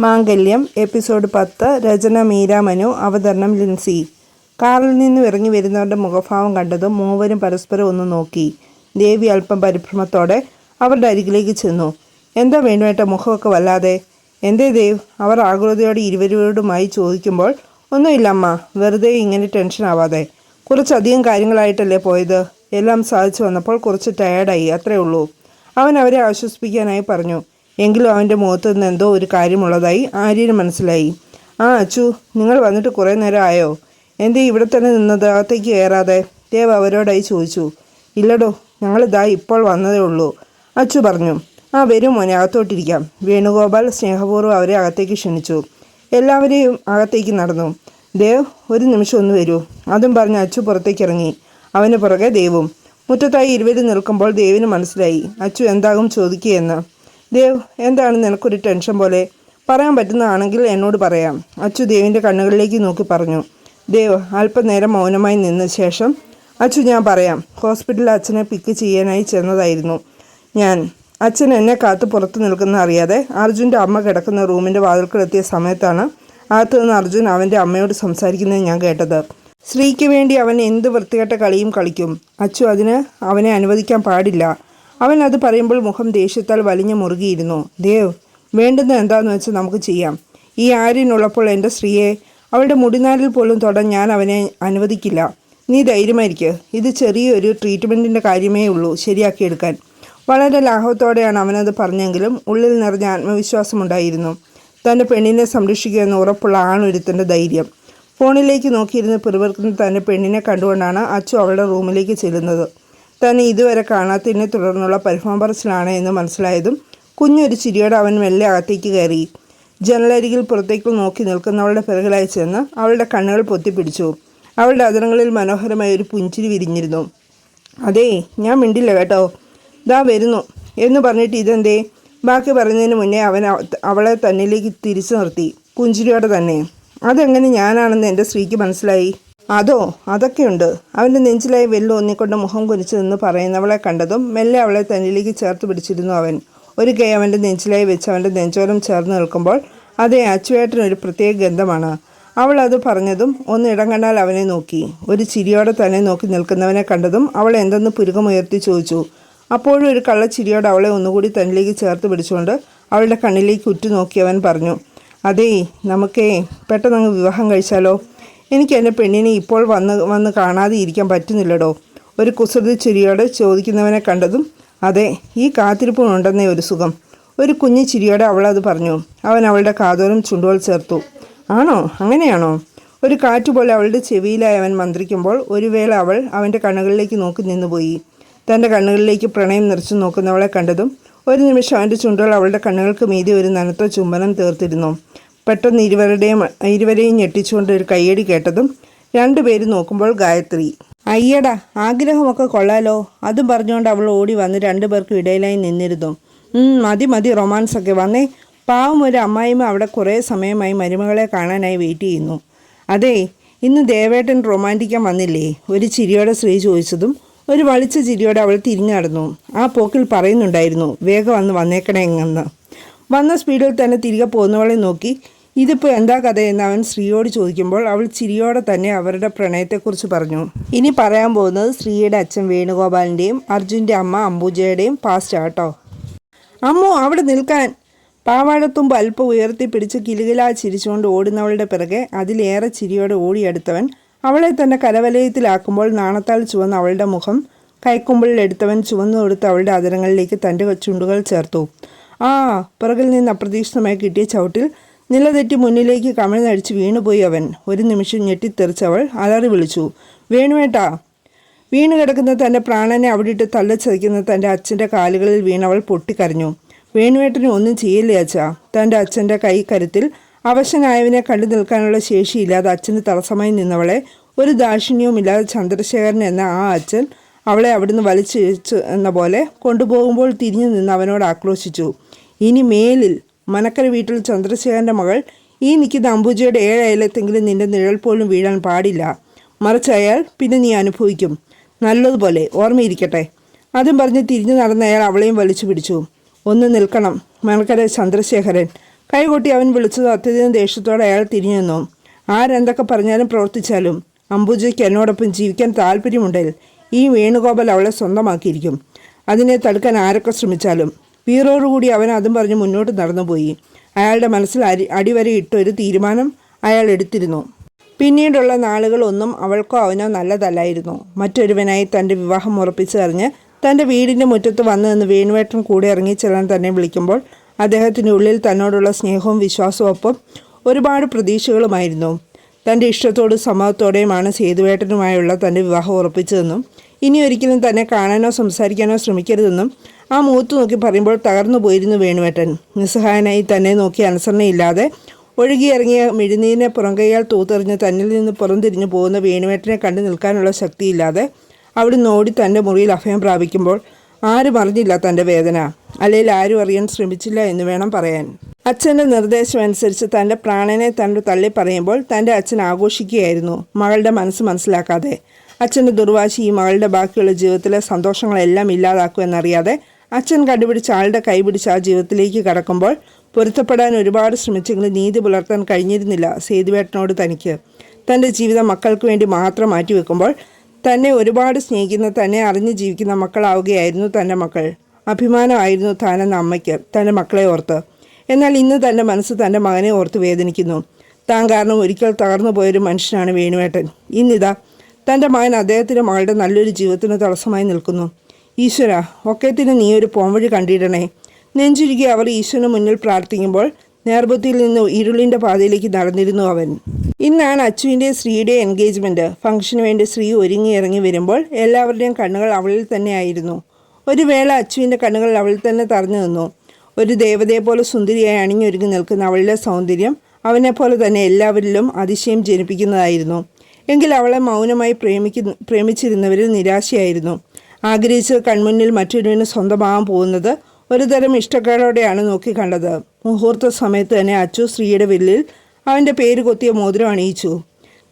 മാംഗല്യം episode പത്ത് രചന മീരാമനു അവതരണം ലിൻസി. കാറിൽ നിന്ന് ഇറങ്ങി വരുന്നവരുടെ മുഖഭാവം കണ്ടതും മൂവരും പരസ്പരം ഒന്ന് നോക്കി. ദേവി അല്പം പരിഭ്രമത്തോടെ അവരുടെ അരികിലേക്ക് ചെന്നു. എന്താ വേണുവേട്ട മുഖമൊക്കെ വല്ലാതെ. എന്തേ ദേവ് അവർ ആകുലതയോടെ ഇരുവരോടുമായി ചോദിക്കുമ്പോൾ ഒന്നുമില്ല അമ്മ വെറുതെ ഇങ്ങനെ ടെൻഷൻ ആവാതെ. കുറച്ചധികം കാര്യങ്ങളായിട്ടല്ലേ പോയത്. എല്ലാം സാധിച്ചു വന്നപ്പോൾ കുറച്ച് ടയേർഡായി അത്രേ ഉള്ളൂ അവൻ അവരെ ആശ്വസിപ്പിക്കാനായി പറഞ്ഞു. എങ്കിലും അവന്റെ മുഖത്ത് നിന്ന് എന്തോ ഒരു കാര്യമുള്ളതായി ആര്യന് മനസ്സിലായി. ആ അച്ചു നിങ്ങൾ വന്നിട്ട് കുറേ നേരം ആയോ? എന്തേ ഇവിടെ തന്നെ നിന്നത്? അകത്തേക്ക് കയറാതെ. ദേവ് അവരോടായി ചോദിച്ചു. ഇല്ലടോ ഞങ്ങളിതാ ഇപ്പോൾ വന്നതേ ഉള്ളൂ. അച്ചു പറഞ്ഞു. ആ വരും മോനെ അകത്തോട്ടിരിക്കാം. വേണുഗോപാൽ സ്നേഹപൂർവം അവരെ അകത്തേക്ക് ക്ഷണിച്ചു. എല്ലാവരെയും അകത്തേക്ക് നടന്നു. ദേവ് ഒരു നിമിഷം ഒന്ന് വരൂ. അതും പറഞ്ഞ് അച്ചു പുറത്തേക്ക് ഇറങ്ങി അവന് പുറകെ ദേവും. മുറ്റത്തായി ഇരുവരും നിൽക്കുമ്പോൾ ദേവിന് മനസ്സിലായി. അച്ചു എന്താകും ചോദിക്കുകയെന്ന്. ദേവ് എന്താണ് നിനക്കൊരു ടെൻഷൻ പോലെ? പറയാൻ പറ്റുന്നതാണെങ്കിൽ എന്നോട് പറയാം. അച്ചു ദേവിന്റെ കണ്ണുകളിലേക്ക് നോക്കി പറഞ്ഞു. ദേവ് അല്പനേരം മൗനമായി നിന്ന ശേഷം അച്ചു ഞാൻ പറയാം. ഹോസ്പിറ്റലിൽ അച്ഛനെ പിക്ക് ചെയ്യാനായി ചെന്നതായിരുന്നു ഞാൻ. അച്ഛൻ എന്നെ കാത്ത് പുറത്ത് നിൽക്കുന്ന അറിയാതെ അർജുന്റെ അമ്മ കിടക്കുന്ന റൂമിന്റെ വാതിൽക്കലെത്തിയ സമയത്താണ് അകത്ത് നിന്ന് അർജുൻ അവന്റെ അമ്മയോട് സംസാരിക്കുന്നത് ഞാൻ കേട്ടത്. ശ്രീക്ക് വേണ്ടി അവൻ എന്ത് വൃത്തികെട്ട കളിയും കളിക്കും. അച്ചു അതിന് അവനെ അനുവദിക്കാൻ പാടില്ല. അവൻ അത് പറയുമ്പോൾ മുഖം ദേഷ്യത്താൽ വലിഞ്ഞു മുറുകിയിരുന്നു. ദേവ് വേണ്ടുന്ന എന്താണെന്ന് വെച്ചാൽ നമുക്ക് ചെയ്യാം. ഈ ആര്യനുള്ളപ്പോൾ എന്റെ സ്ത്രീയെ അവളുടെ മുടിനാലിൽ പോലും തൊടാൻ ഞാൻ അവനെ അനുവദിക്കില്ല. നീ ധൈര്യമായിരിക്കുക ഇത് ചെറിയൊരു ട്രീറ്റ്മെന്റിന്റെ കാര്യമേ ഉള്ളൂ ശരിയാക്കിയെടുക്കാൻ വളരെ ലാഘവത്തോടെയാണ് അവനത് പറഞ്ഞെങ്കിലും ഉള്ളിൽ നിറഞ്ഞ ആത്മവിശ്വാസമുണ്ടായിരുന്നു. തന്റെ പെണ്ണിനെ സംരക്ഷിക്കുക എന്ന് ഉറപ്പുള്ള ആണൊരുത്തന്റെ ധൈര്യം. ഫോണിലേക്ക് നോക്കിയിരുന്ന് പിറുപിറുക്കുന്ന തന്റെ പെണ്ണിനെ കണ്ടുകൊണ്ടാണ് അച്ചു അവളുടെ റൂമിലേക്ക് ചെല്ലുന്നത്. തന്നെ ഇതുവരെ കാണാത്തതിനെ തുടർന്നുള്ള പരിഭ്രമപറച്ചിലാണ് എന്ന് മനസ്സിലായതും കുഞ്ഞൊരു ചിരിയോടെ അവൻ മെല്ലെ അകത്തേക്ക് കയറി. ജനലരികിൽ പുറത്തേക്ക് നോക്കി നിൽക്കുന്നവളുടെ പിറകിലായി ചെന്ന് അവളുടെ കണ്ണുകൾ പൊത്തിപ്പിടിച്ചു. അവളുടെ അതിരങ്ങളിൽ മനോഹരമായ ഒരു പുഞ്ചിരി വിരിഞ്ഞിരുന്നു. അതേ ഞാൻ മിണ്ടില്ല കേട്ടോ. ദാ വരുന്നു. എന്ന് പറഞ്ഞിട്ട് ഇതെന്തേ? ബാക്കി പറയുന്നതിന് മുന്നേ അവൻ അവളെ തന്നിലേക്ക് തിരിച്ചു നിർത്തി പുഞ്ചിരിയോടെ തന്നെ. അതെങ്ങനെ ഞാനാണെന്ന് എന്റെ സ്ത്രീക്ക് മനസ്സിലായി? അതോ അതൊക്കെയുണ്ട്. അവന്റെ നെഞ്ചിലായി വെല്ലു ഒന്നിക്കൊണ്ട് മുഖം കുനിച്ച് നിന്ന് പറയുന്നവളെ കണ്ടതും മെല്ലെ അവളെ തന്നിലേക്ക് ചേർത്ത് പിടിച്ചിരുന്നു അവൻ. ഒരു കൈ അവന്റെ നെഞ്ചിലായി വെച്ച് അവന്റെ നെഞ്ചോരം ചേർന്ന് നിൽക്കുമ്പോൾ അതേ അച്ചുവേട്ടനൊരു പ്രത്യേക ഗന്ധമാണ്. അവൾ അത് പറഞ്ഞതും ഒന്ന് ഇടം കണ്ടാൽ അവനെ നോക്കി. ഒരു ചിരിയോടെ തന്നെ നോക്കി നിൽക്കുന്നവനെ കണ്ടതും അവൾ എന്തെന്ന് പുരുകമുയർത്തി ചോദിച്ചു. അപ്പോഴും ഒരു കള്ളച്ചിരിയോടെ അവളെ ഒന്നുകൂടി തന്നിലേക്ക് ചേർത്ത് പിടിച്ചുകൊണ്ട് അവളുടെ കണ്ണിലേക്ക് ഉറ്റുനോക്കി അവൻ പറഞ്ഞു അതേ നമുക്കേ പെട്ടെന്നങ്ങ് വിവാഹം കഴിച്ചാലോ? എനിക്ക് എന്റെ പെണ്ണിനെ ഇപ്പോൾ വന്ന് വന്ന് കാണാതെ ഇരിക്കാൻ പറ്റുന്നില്ലടോ. ഒരു കുസൃതി ചിരിയോടെ ചോദിക്കുന്നവനെ കണ്ടതും അതെ ഈ കാത്തിരിപ്പിനുണ്ടെന്നേ ഒരു സുഖം. ഒരു കുഞ്ഞു ചിരിയോടെ അവളത് പറഞ്ഞു. അവൻ അവളുടെ കാതോരം ചുണ്ടുകൾ ചേർത്തു. ആണോ? അങ്ങനെയാണോ? ഒരു കാറ്റുപോലെ അവളുടെ ചെവിയിലായി അവൻ മന്ത്രിക്കുമ്പോൾ ഒരു വേള അവൾ അവന്റെ കണ്ണുകളിലേക്ക് നോക്കി നിന്നുപോയി. തന്റെ കണ്ണുകളിലേക്ക് പ്രണയം നിറച്ചു നോക്കുന്നവളെ കണ്ടതും ഒരു നിമിഷം അവന്റെ ചുണ്ടുകൾ അവളുടെ കണ്ണുകൾക്ക് മീതി ഒരു നനത്ത ചുംബനം തീർത്തിരുന്നു. പെട്ടെന്ന് ഇരുവരുടെയും ഇരുവരെയും ഞെട്ടിച്ചുകൊണ്ട് ഒരു കയ്യടി കേട്ടതും രണ്ടുപേരും നോക്കുമ്പോൾ ഗായത്രി. അയ്യടാ ആഗ്രഹമൊക്കെ കൊള്ളാലോ. അതും പറഞ്ഞുകൊണ്ട് അവൾ ഓടി വന്ന് രണ്ടുപേർക്കും ഇടയിലായി നിന്നിരുന്നു. മതി മതി റൊമാൻസ് ഒക്കെ വന്നേ. പാവം ഒരു അമ്മായിമ്മ അവിടെ കുറേ സമയമായി മരുമകളെ കാണാനായി വെയിറ്റ് ചെയ്യുന്നു. അതെ ഇന്ന് ദേവേട്ടൻ റൊമാന്റിക്കാൻ വന്നില്ലേ? ഒരു ചിരിയോടെ സ്ത്രീ ചോദിച്ചതും ഒരു വളിച്ച ചിരിയോടെ അവൾ തിരിഞ്ഞു നടന്നു. ആ പോക്കിൽ പറയുന്നുണ്ടായിരുന്നു വേഗം വന്ന് വന്നേക്കണേ വന്ന സ്പീഡിൽ തന്നെ തിരികെ പോകുന്നവളെ നോക്കി ഇതിപ്പോൾ എന്താ കഥയെന്ന് അവൻ ശ്രീയോട് ചോദിക്കുമ്പോൾ അവൾ ചിരിയോടെ തന്നെ അവരുടെ പ്രണയത്തെക്കുറിച്ച് പറഞ്ഞു. ഇനി പറയാൻ പോകുന്നത് ശ്രീയുടെ അച്ഛൻ വേണുഗോപാലിന്റെയും അർജുന്റെ അമ്മ അംബുജയുടെയും പാസ്റ്റ് ആട്ടോ അമ്മു അവിടെ നിൽക്കാൻ. പാവാടത്തുമ്പ് അല്പം ഉയർത്തി പിടിച്ച് കിലുകിലാ ചിരിച്ചുകൊണ്ട് ഓടുന്നവളുടെ പിറകെ അതിലേറെ ചിരിയോടെ ഓടിയെടുത്തവൻ അവളെ തന്നെ കരവലയത്തിലാക്കുമ്പോൾ നാണത്താൽ ചുവന്ന അവളുടെ മുഖം കൈക്കുമ്പിളിലെടുത്തവൻ ചുവന്നു കൊടുത്ത് അവളുടെ അതരങ്ങളിലേക്ക് തന്റെ ചുണ്ടുകൾ ചേർത്തു. ആ പിറകിൽ നിന്ന് അപ്രതീക്ഷിതമായി കിട്ടിയ ചവിട്ടിൽ നിലതെറ്റി മുന്നിലേക്ക് കമിഴ്ന്നടിച്ച് വീണുപോയി അവൻ. ഒരു നിമിഷം ഞെട്ടിത്തെറിച്ചവൾ അലറി വിളിച്ചു വേണുവേട്ടാ. വീണ് കിടക്കുന്ന തന്റെ പ്രാണനെ അവിടിട്ട് തള്ളച്ചതയ്ക്കുന്ന തന്റെ അച്ഛന്റെ കാലുകളിൽ വീണവൾ പൊട്ടിക്കരഞ്ഞു. വേണുവേട്ടന് ഒന്നും ചെയ്യില്ലേ അച്ഛ? തന്റെ അച്ഛന്റെ കൈ കരുത്തിൽ അവശനായവനെ കണ്ടു നിൽക്കാനുള്ള ശേഷിയില്ലാതെ അച്ഛന് തടസ്സമായി നിന്നവളെ ഒരു ദാക്ഷിണ്യവുമില്ലാതെ ചന്ദ്രശേഖരൻ എന്ന ആ അച്ഛൻ അവളെ അവിടുന്ന് വലിച്ചു എന്ന പോലെ കൊണ്ടുപോകുമ്പോൾ തിരിഞ്ഞു നിന്ന് അവനോട് ആക്രോശിച്ചു. ഇനി മേലിൽ മനക്കര വീട്ടിൽ ചന്ദ്രശേഖരന്റെ മകൾ ഈ നിൽക്കുന്ന അംബുജയുടെ ഏഴയലത്തെങ്കിലും നിന്റെ നിഴൽ പോലും വീഴാൻ പാടില്ല. മറിച്ചയാൽ പിന്നെ നീ അനുഭവിക്കും. നല്ലതുപോലെ. ഓർമ്മയിരിക്കട്ടെ. അതും പറഞ്ഞ് തിരിഞ്ഞു നടന്ന അയാൾ അവളെയും വലിച്ചു പിടിച്ചു. ഒന്ന് നിൽക്കണം മനക്കര ചന്ദ്രശേഖരൻ. കൈകൊട്ടി അവൻ വിളിച്ചത് അത്യധികം ദേഷ്യത്തോടെ അയാൾ തിരിഞ്ഞു നിന്നു. ആരെന്തൊക്കെ പറഞ്ഞാലും പ്രവർത്തിച്ചാലും അംബുജയ്ക്ക് എന്നോടൊപ്പം ജീവിക്കാൻ താല്പര്യമുണ്ടെങ്കിൽ ഈ വേണുഗോപാൽ അവളെ സ്വന്തമാക്കിയിരിക്കും. അതിനെ തടുക്കാൻ ആരൊക്കെ ശ്രമിച്ചാലും വീറോടുകൂടി അവൻ അതും പറഞ്ഞ് മുന്നോട്ട് നടന്നുപോയി അയാളുടെ മനസ്സിൽ അരി അടിവരെ ഇട്ട ഒരു തീരുമാനം അയാൾ എടുത്തിരുന്നു. പിന്നീടുള്ള നാളുകളൊന്നും അവൾക്കോ അവനോ നല്ലതല്ലായിരുന്നു. മറ്റൊരുവനായി തന്റെ വിവാഹം ഉറപ്പിച്ചറിഞ്ഞ് തന്റെ വീടിന്റെ മുറ്റത്ത് വന്നു നിന്ന് വേണുവേട്ടൻ കൂടെ ഇറങ്ങി ചെല്ലാൻ തന്നെ വിളിക്കുമ്പോൾ അദ്ദേഹത്തിന്റെ ഉള്ളിൽ തന്നോടുള്ള സ്നേഹവും വിശ്വാസവും ഒപ്പം ഒരുപാട് പ്രതീക്ഷകളുമായിരുന്നു. തന്റെ ഇഷ്ടത്തോടും സമ്മതത്തോടെയുമാണ് സേതുവേട്ടനുമായുള്ള തന്റെ വിവാഹം ഉറപ്പിച്ചതെന്നും ഇനി ഒരിക്കലും തന്നെ കാണാനോ സംസാരിക്കാനോ ശ്രമിക്കരുതെന്നും ആ മൂത്ത് നോക്കി പറയുമ്പോൾ തകർന്നു പോയിരുന്നു വേണുവേട്ടൻ. നിസ്സഹായനായി തന്നെ നോക്കി അനുസരണയില്ലാതെ ഒഴുകിയിറങ്ങിയ മിഴുനീരിനെ പുറംകൈയാൽ തൂത്തെറിഞ്ഞ് തന്നിൽ നിന്ന് പുറംതിരിഞ്ഞു പോകുന്ന വേണുവേട്ടനെ കണ്ടു നിൽക്കാനുള്ള ശക്തിയില്ലാതെ അവിടുന്ന് ഓടി തന്റെ മുറിയിൽ അഭയം പ്രാപിക്കുമ്പോൾ ആരും അറിഞ്ഞില്ല തന്റെ വേദന. അല്ലെങ്കിൽ ആരും അറിയാൻ ശ്രമിച്ചില്ല എന്ന് വേണം പറയാൻ. അച്ഛന്റെ നിർദ്ദേശം അനുസരിച്ച് തന്റെ പ്രാണനെ തന്റെ തള്ളി പറയുമ്പോൾ തന്റെ അച്ഛൻ ആഘോഷിക്കുകയായിരുന്നു. മകളുടെ മനസ്സ് മനസ്സിലാക്കാതെ. അച്ഛന്റെ ദുർവാശി ഈ മകളുടെ ബാക്കിയുള്ള ജീവിതത്തിലെ സന്തോഷങ്ങളെല്ലാം ഇല്ലാതാക്കുമെന്നറിയാതെ അച്ഛൻ കണ്ടുപിടിച്ച ആളുടെ കൈപിടിച്ച് ആ ജീവിതത്തിലേക്ക് കടക്കുമ്പോൾ പൊരുത്തപ്പെടാൻ ഒരുപാട് ശ്രമിച്ചെങ്കിലും നീതി പുലർത്താൻ കഴിഞ്ഞിരുന്നില്ല സേതുവേട്ടനോട് തനിക്ക്. തന്റെ ജീവിതം മക്കൾക്ക് വേണ്ടി മാത്രം മാറ്റിവെക്കുമ്പോൾ തന്നെ ഒരുപാട് സ്നേഹിക്കുന്ന തന്നെ അറിഞ്ഞ് ജീവിക്കുന്ന മക്കളാവുകയായിരുന്നു തന്റെ മക്കൾ. അഭിമാനമായിരുന്നു താനെന്ന അമ്മയ്ക്ക് തന്റെ മക്കളെ ഓർത്ത്. എന്നാൽ ഇന്ന് തന്റെ മനസ്സ് തന്റെ മകനെ ഓർത്ത് വേദനിക്കുന്നു. താൻ കാരണം ഒരിക്കൽ തകർന്നു പോയൊരു മനുഷ്യനാണ് വേണുവേട്ടൻ. ഇന്നിതാ തന്റെ മകൻ അദ്ദേഹത്തിന്റെ മകളുടെ നല്ലൊരു ജീവിതത്തിന് തടസ്സമായി നിൽക്കുന്നു. ഈശ്വര ഒക്കത്തിന് നീ ഒരു പോംവഴി കണ്ടിടണേ. നെഞ്ചുരുകി അവർ ഈശ്വരന് മുന്നിൽ പ്രാർത്ഥിക്കുമ്പോൾ നേർബുദ്ധിയിൽ നിന്ന് ഇരുളിന്റെ പാതയിലേക്ക് നടന്നിരുന്നു അവൻ. ഇന്നാണ് അച്ചുവിന്റെ ശ്രീയുടെ എൻഗേജ്മെന്റ് ഫംഗ്ഷന് വേണ്ടി ശ്രീ ഒരുങ്ങി ഇറങ്ങി വരുമ്പോൾ എല്ലാവരുടെയും കണ്ണുകൾ അവളിൽ തന്നെയായിരുന്നു ഒരു വേള അച്ചുവിന്റെ കണ്ണുകൾ അവളിൽ തന്നെ തറഞ്ഞു നിന്നു. ഒരു ദേവതയെ പോലെ സുന്ദരിയായി അണിഞ്ഞൊരുങ്ങി നിൽക്കുന്ന അവളുടെ സൗന്ദര്യം അവനെപ്പോലെ തന്നെ എല്ലാവരിലും അതിശയം ജനിപ്പിക്കുന്നതായിരുന്നു. എങ്കിൽ അവളെ മൗനമായി പ്രേമിക്കുന്ന പ്രേമിച്ചിരുന്നവരിൽ നിരാശയായിരുന്നു. ആഗ്രഹിച്ച് കൺമുന്നിൽ മറ്റൊരുവിന് സ്വന്തമാകാൻ പോകുന്നത് ഒരുതരം ഇഷ്ടക്കേടോടെയാണ് നോക്കി കണ്ടത്. മുഹൂർത്ത സമയത്ത് തന്നെ അച്ചു ശ്രീയുടെ വില്ലിൽ അവന്റെ പേര് കൊത്തിയ മോതിരം അണിയിച്ചു.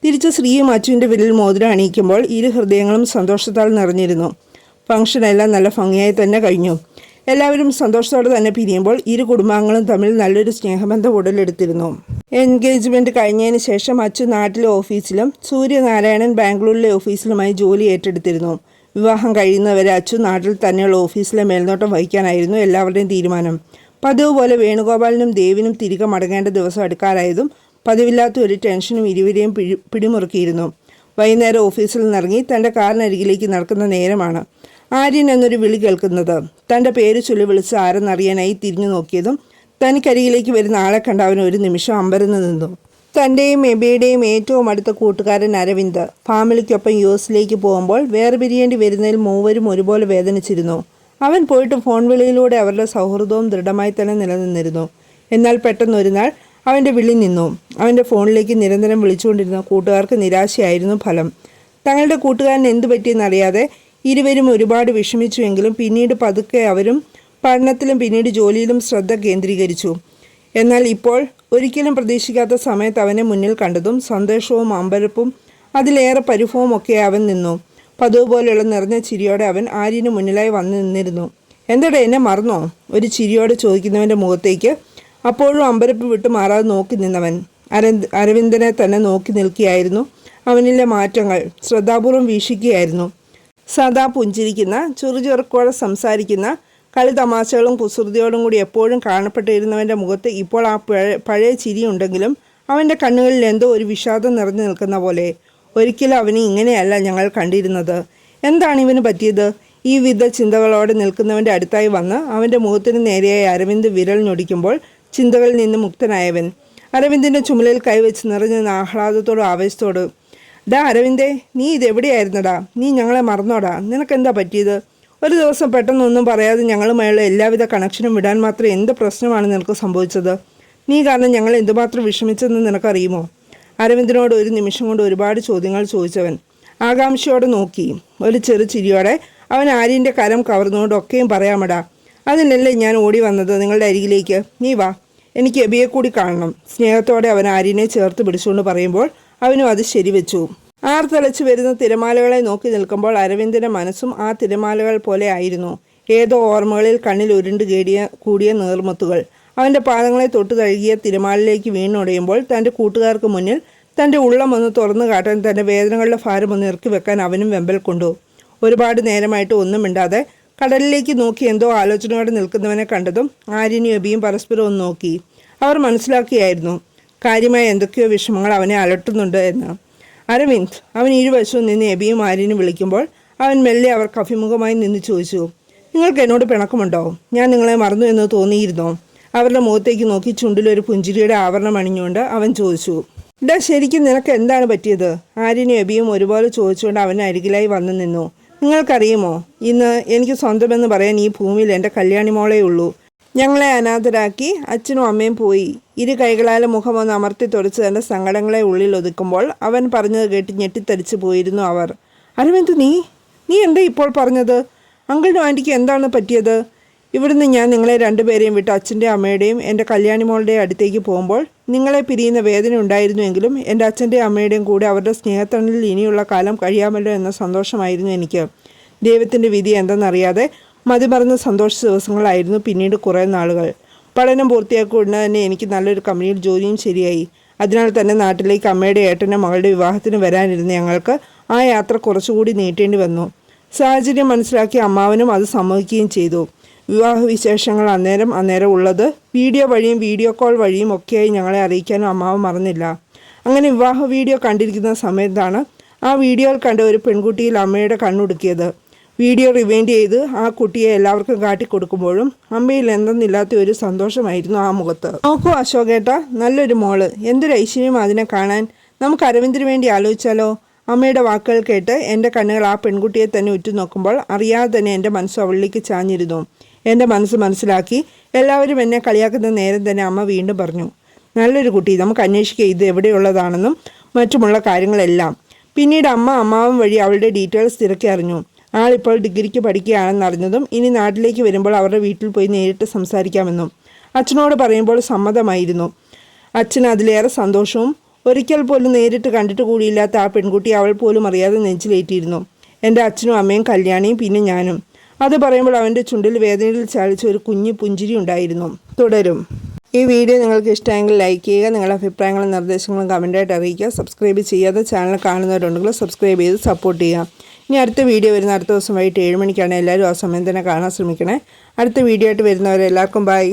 തിരിച്ച് ശ്രീയും അച്ചുവിന്റെ വില്ലിൽ മോതിരം അണിയിക്കുമ്പോൾ ഇരു ഹൃദയങ്ങളും സന്തോഷത്താൽ നിറഞ്ഞിരുന്നു. ഫംഗ്ഷനെല്ലാം നല്ല ഭംഗിയായി തന്നെ കഴിഞ്ഞു. എല്ലാവരും സന്തോഷത്തോടെ തന്നെ പിരിയുമ്പോൾ ഇരു കുടുംബാംഗങ്ങളും തമ്മിൽ നല്ലൊരു സ്നേഹബന്ധം ഉടലെടുത്തിരുന്നു. എൻഗേജ്മെന്റ് കഴിഞ്ഞതിന് ശേഷം അച്ചു നാട്ടിലെ ഓഫീസിലും സൂര്യനാരായണൻ ബാംഗ്ലൂരിലെ ഓഫീസിലുമായി ജോലി ഏറ്റെടുത്തിരുന്നു. വിവാഹം കഴിയുന്നവരെ അച്ചു നാട്ടിൽ തന്നെയുള്ള ഓഫീസിലെ മേൽനോട്ടം വഹിക്കാനായിരുന്നു എല്ലാവരുടെയും തീരുമാനം. പതിവ് പോലെ വേണുഗോപാലിനും ദേവിനും തിരികെ മടങ്ങേണ്ട ദിവസം അടുക്കാറായതും പതിവില്ലാത്ത ഒരു ടെൻഷനും ഇരുവരെയും പിടി പിടിമുറുക്കിയിരുന്നു. വൈകുന്നേരം ഓഫീസിൽ നിന്നിറങ്ങി തന്റെ കാറിനരികിലേക്ക് നടക്കുന്ന നേരമാണ്. ആര്യൻ എന്നൊരു വിളി കേൾക്കുന്നത്. തന്റെ പേര് ചൊല്ലി വിളിച്ച് ആരെന്നറിയാനായി തിരിഞ്ഞു നോക്കിയതും തനിക്കരികിലേക്ക് വരുന്ന ആളെ കണ്ട അവൻ ഒരു നിമിഷം അമ്പരന്ന് നിന്നു. തന്റെയും എബിയുടെയും ഏറ്റവും അടുത്ത കൂട്ടുകാരൻ അരവിന്ദ്. ഫാമിലിക്കൊപ്പം യു എസിലേക്ക് പോകുമ്പോൾ വേറെ പിരിയേണ്ടി വരുന്നതിൽ മൂവരും ഒരുപോലെ വേദനിച്ചിരുന്നു. അവൻ പോയിട്ട് ഫോൺ വിളിയിലൂടെ അവരുടെ സൗഹൃദവും ദൃഢമായി തന്നെ നിലനിന്നിരുന്നു. എന്നാൽ പെട്ടെന്ന് ഒരു നാൾ അവന്റെ വിളി നിന്നു. അവന്റെ ഫോണിലേക്ക് നിരന്തരം വിളിച്ചുകൊണ്ടിരുന്ന കൂട്ടുകാർക്ക് നിരാശയായിരുന്നു ഫലം. തങ്ങളുടെ കൂട്ടുകാരൻ എന്തു പറ്റിയെന്നറിയാതെ ഇരുവരും ഒരുപാട് വിഷമിച്ചുവെങ്കിലും പിന്നീട് പതുക്കെ അവരും പഠനത്തിലും പിന്നീട് ജോലിയിലും ശ്രദ്ധ കേന്ദ്രീകരിച്ചു. എന്നാൽ ഇപ്പോൾ ഒരിക്കലും പ്രതീക്ഷിക്കാത്ത സമയത്ത് അവനെ മുന്നിൽ കണ്ടതും സന്തോഷവും അമ്പരപ്പും അതിലേറെ പരിഭവവും ഒക്കെ അവൻ നിന്നു. പതിവ് പോലെയുള്ള നിറഞ്ഞ ചിരിയോടെ അവൻ ആര്യന് മുന്നിലായി വന്നു നിന്നിരുന്നു. എന്താടാ എന്നെ മറന്നോ? ഒരു ചിരിയോടെ ചോദിക്കുന്നവന്റെ മുഖത്തേക്ക് അപ്പോഴും അമ്പരപ്പ് വിട്ട് മാറാതെ നോക്കി നിന്നവൻ. അരവിന്ദ് അരവിന്ദനെ തന്നെ നോക്കി നിൽക്കുകയായിരുന്നു. അവനിലെ മാറ്റങ്ങൾ ശ്രദ്ധാപൂർവം വീക്ഷിക്കുകയായിരുന്നു. സദാ പുഞ്ചിരിക്കുന്ന ചുറുചുറുക്കോടെ സംസാരിക്കുന്ന കളി തമാശകളും കുസൃതിയോടും കൂടി എപ്പോഴും കാണപ്പെട്ടിരുന്നവന്റെ മുഖത്ത് ഇപ്പോൾ ആ പഴയ ചിരി ചിരിയുണ്ടെങ്കിലും അവന്റെ കണ്ണുകളിൽ എന്തോ ഒരു വിഷാദം നിറഞ്ഞു നിൽക്കുന്ന പോലെ. ഒരിക്കലും അവനെ ഇങ്ങനെയല്ല ഞങ്ങൾ കണ്ടിരുന്നത്. എന്താണ് ഇവന് പറ്റിയത്? ഈ വിധ ചിന്തകളോടെ നിൽക്കുന്നവന്റെ അടുത്തായി വന്ന് അവന്റെ മുഖത്തിന് നേരെയായി അരവിന്ദ് വിരൽ ഞൊടിക്കുമ്പോൾ ചിന്തകളിൽ നിന്ന് മുക്തനായവൻ. അരവിന്ദിന്റെ ചുമലിൽ കൈവച്ച് നിറഞ്ഞ ആഹ്ലാദത്തോടും ആവേശത്തോടും ഡാ അരവിന്ദേ നീ ഇതെവിടെയായിരുന്നടാ? നീ ഞങ്ങളെ മറന്നോടാ. നിനക്കെന്താ പറ്റിയത്? ഒരു ദിവസം പെട്ടെന്നൊന്നും പറയാതെ ഞങ്ങളുമായുള്ള എല്ലാവിധ കണക്ഷനും വിടാൻ മാത്രം എന്ത് പ്രശ്നമാണ് നിനക്ക് സംഭവിച്ചത്? നീ കാരണം ഞങ്ങൾ എന്തുമാത്രം വിഷമിച്ചെന്ന് നിനക്കറിയുമോ? അരവിന്ദനോട് ഒരു നിമിഷം കൊണ്ട് ഒരുപാട് ചോദ്യങ്ങൾ ചോദിച്ചവൻ ആകാംക്ഷയോടെ നോക്കി. ഒരു ചെറു ചിരിയോടെ അവൻ ആര്യന്റെ കരം കവർന്നുകൊണ്ട് ഒക്കെയും പറയാമടാ. അതിനല്ലേ ഞാൻ ഓടി വന്നത് നിങ്ങളുടെ അരികിലേക്ക്? നീ വാ. എനിക്ക് എബിയെ കൂടി കാണണം. സ്നേഹത്തോടെ അവൻ ആര്യനെ ചേർത്ത് പിടിച്ചുകൊണ്ട് പറയുമ്പോൾ അവനും അത് ശരിവെച്ചു. ആർത്തലച്ചു വരുന്ന തിരമാലകളെ നോക്കി നിൽക്കുമ്പോൾ അരവിന്ദന്റെ മനസ്സും ആ തിരമാലകൾ പോലെ ആയിരുന്നു. ഏതോ ഓർമ്മകളിൽ കണ്ണിൽ ഉരുണ്ട് കേടിയ കൂടിയ നീർമുത്തുകൾ. അവന്റെ പാദങ്ങളെ തൊട്ട് തഴുകിയ തിരമാലിലേക്ക് വീണുടയുമ്പോൾ തന്റെ കൂട്ടുകാർക്ക് മുന്നിൽ തന്റെ ഉള്ളം ഒന്ന് തുറന്നു കാട്ടാൻ തന്റെ വേദനകളുടെ ഭാരം ഒന്ന് ഇറക്കി വെക്കാൻ അവനും വെമ്പൽ കൊണ്ടു. ഒരുപാട് നേരമായിട്ട് ഒന്നും മിണ്ടാതെ കടലിലേക്ക് നോക്കി എന്തോ ആലോചനയോടെ നിൽക്കുന്നവനെ കണ്ടതും ആര്യനും എബിയും പരസ്പരം ഒന്ന് നോക്കി. അവർ മനസ്സിലാക്കിയായിരുന്നു. കാര്യമായ എന്തൊക്കെയോ വിഷമങ്ങൾ അവനെ അലട്ടുന്നുണ്ട് എന്ന്. അരവിന്ദ് അവൻ ഇരുവശവും നിന്ന് എബിയും ആര്യനും വിളിക്കുമ്പോൾ അവൻ മെല്ലെ അവർക്ക് അഭിമുഖമായി നിന്ന് ചോദിച്ചു നിങ്ങൾക്ക് എന്നോട് പിണക്കമുണ്ടോ? ഞാൻ നിങ്ങളെ മറന്നു എന്ന് തോന്നിയിരുന്നോ? അവരുടെ മുഖത്തേക്ക് നോക്കി ചുണ്ടിലൊരു പുഞ്ചിരിയുടെ ആവരണം അണിഞ്ഞുകൊണ്ട് അവൻ ചോദിച്ചു ഡാ ശരിക്കും നിനക്ക് എന്താണ് പറ്റിയത്? ആര്യനും എബിയും ഒരുപോലെ ചോദിച്ചുകൊണ്ട് അവൻ അരികിലായി വന്നു നിന്നു നിങ്ങൾക്കറിയുമോ? ഇന്ന് എനിക്ക് സ്വന്തമെന്ന് പറയാൻ ഈ ഭൂമിയിൽ എന്റെ കല്യാണി മോളേ ഉള്ളൂ. ഞങ്ങളെ അനാഥരാക്കി അച്ഛനും അമ്മയും പോയി. ഇരു കൈകളാലും മുഖം ഒന്ന് അമർത്തി തുടച്ച് തന്റെ സങ്കടങ്ങളെ ഉള്ളിൽ ഒതുക്കുമ്പോൾ അവൻ പറഞ്ഞത് കേട്ട് ഞെട്ടിത്തരിച്ചു പോയിരുന്നു അവർ. അരവിന്ദ് നീ? നീ എന്താ ഇപ്പോൾ പറഞ്ഞത്? അങ്കിളിനും ആന്റിക്ക് എന്താണ് പറ്റിയത്? ഇവിടുന്ന് ഞാൻ നിങ്ങളെ രണ്ടുപേരെയും വിട്ട് അച്ഛന്റെ അമ്മയുടെയും എന്റെ കല്യാണി മോളുടെയും അടുത്തേക്ക് പോകുമ്പോൾ നിങ്ങളെ പിരിയുന്ന വേദന ഉണ്ടായിരുന്നുവെങ്കിലും എന്റെ അച്ഛന്റെയും അമ്മയുടെയും കൂടെ അവരുടെ സ്നേഹത്തണലിൽ ഇനിയുള്ള കാലം കഴിയാമല്ലോ എന്ന സന്തോഷമായിരുന്നു എനിക്ക്. ദൈവത്തിന്റെ വിധി എന്തെന്നറിയാതെ മതിമറന്ന സന്തോഷ ദിവസങ്ങളായിരുന്നു പിന്നീട് കുറേ നാളുകൾ. പഠനം പൂർത്തിയാക്കി ഉടനെ തന്നെ എനിക്ക് നല്ലൊരു കമ്പനിയിൽ ജോലിയും ശരിയായി. അതിനാൽ തന്നെ നാട്ടിലേക്ക് അമ്മയുടെ ഏട്ടന്റെ മകളുടെ വിവാഹത്തിന് വരാനിരുന്ന ഞങ്ങൾക്ക് ആ യാത്ര കുറച്ചുകൂടി നീട്ടേണ്ടി വന്നു. സാഹചര്യം മനസ്സിലാക്കി അമ്മാവനും അത് സമ്മതിക്കുകയും ചെയ്തു. വിവാഹ വിശേഷങ്ങൾ അന്നേരം അന്നേരം ഉള്ളത് വീഡിയോ വഴിയും വീഡിയോ കോൾ വഴിയും ഒക്കെയായി ഞങ്ങളെ അറിയിക്കാനും അമ്മാവൻ മറന്നില്ല. അങ്ങനെ വിവാഹ വീഡിയോ കണ്ടിരിക്കുന്ന സമയത്താണ് ആ വീഡിയോയിൽ കണ്ട ഒരു പെൺകുട്ടിയിൽ അമ്മയുടെ കണ്ണുടുക്കിയത്. വീഡിയോ റിവൈൻഡ് ചെയ്ത് ആ കുട്ടിയെ എല്ലാവർക്കും കാട്ടിക്കൊടുക്കുമ്പോഴും അമ്മയിൽ എന്തെന്നില്ലാത്ത ഒരു സന്തോഷമായിരുന്നു ആ മുഖത്ത്. നോക്കൂ അശോകേട്ട നല്ലൊരു മോൾ. എന്തൊരു ഐശ്വര്യം അതിനെ കാണാൻ. നമുക്ക് അരവിന്ദിന് വേണ്ടി ആലോചിച്ചാലോ? അമ്മയുടെ വാക്കുകൾ കേട്ട് എന്റെ കണ്ണുകൾ ആ പെൺകുട്ടിയെ തന്നെ ഉറ്റുനോക്കുമ്പോൾ അറിയാതെ തന്നെ എന്റെ മനസ്സ് അവളിലേക്ക് ചാഞ്ഞിരുന്നു. എന്റെ മനസ്സ് മനസ്സിലാക്കി എല്ലാവരും എന്നെ കളിയാക്കുന്ന നേരം തന്നെ അമ്മ വീണ്ടും പറഞ്ഞു നല്ലൊരു കുട്ടി നമുക്ക് അന്വേഷിക്കുക ഇത് എവിടെയുള്ളതാണെന്നും മറ്റുമുള്ള കാര്യങ്ങളെല്ലാം. പിന്നീട് അമ്മ അമ്മാവൻ വഴി അവളുടെ ഡീറ്റെയിൽസ് തിരക്കി അറിഞ്ഞു. ആളിപ്പോൾ ഡിഗ്രിക്ക് പഠിക്കുകയാണെന്നറിഞ്ഞതും ഇനി നാട്ടിലേക്ക് വരുമ്പോൾ അവരുടെ വീട്ടിൽ പോയി നേരിട്ട് സംസാരിക്കാമെന്നും അച്ഛനോട് പറയുമ്പോൾ സമ്മതമായിരുന്നു. അച്ഛൻ അതിലേറെ സന്തോഷവും ഒരിക്കൽ പോലും നേരിട്ട് കണ്ടിട്ട് കൂടിയില്ലാത്ത ആ പെൺകുട്ടി അവൾ പോലും അറിയാതെ നെഞ്ചിലേറ്റിയിരുന്നു. എന്റെ അച്ഛനും അമ്മയും കല്യാണിയും പിന്നെ ഞാനും. അത് പറയുമ്പോൾ അവന്റെ ചുണ്ടിൽ വേദനയിൽ ചാലിച്ച ഒരു കുഞ്ഞു പുഞ്ചിരി ഉണ്ടായിരുന്നു. തുടരും. ഈ വീഡിയോ നിങ്ങൾക്ക് ഇഷ്ടമെങ്കിൽ ലൈക്ക് ചെയ്യുക നിങ്ങളുടെ അഭിപ്രായങ്ങളും നിർദ്ദേശങ്ങളും കമന്റായിട്ട് അറിയിക്കുക. സബ്സ്ക്രൈബ് ചെയ്യാതെ ചാനൽ കാണുന്നവരുണ്ടെങ്കിൽ സബ്സ്ക്രൈബ് ചെയ്ത് സപ്പോർട്ട് ചെയ്യുക. ഇനി അടുത്ത വീഡിയോ വരുന്ന അടുത്ത ദിവസം വൈകിട്ട് ഏഴ് മണിക്കാണ് എല്ലാവരും ആ സമയം തന്നെ കാണാൻ ശ്രമിക്കണേ. അടുത്ത വീഡിയോ ആയിട്ട് വരുന്നവരെ എല്ലാവർക്കും ബൈ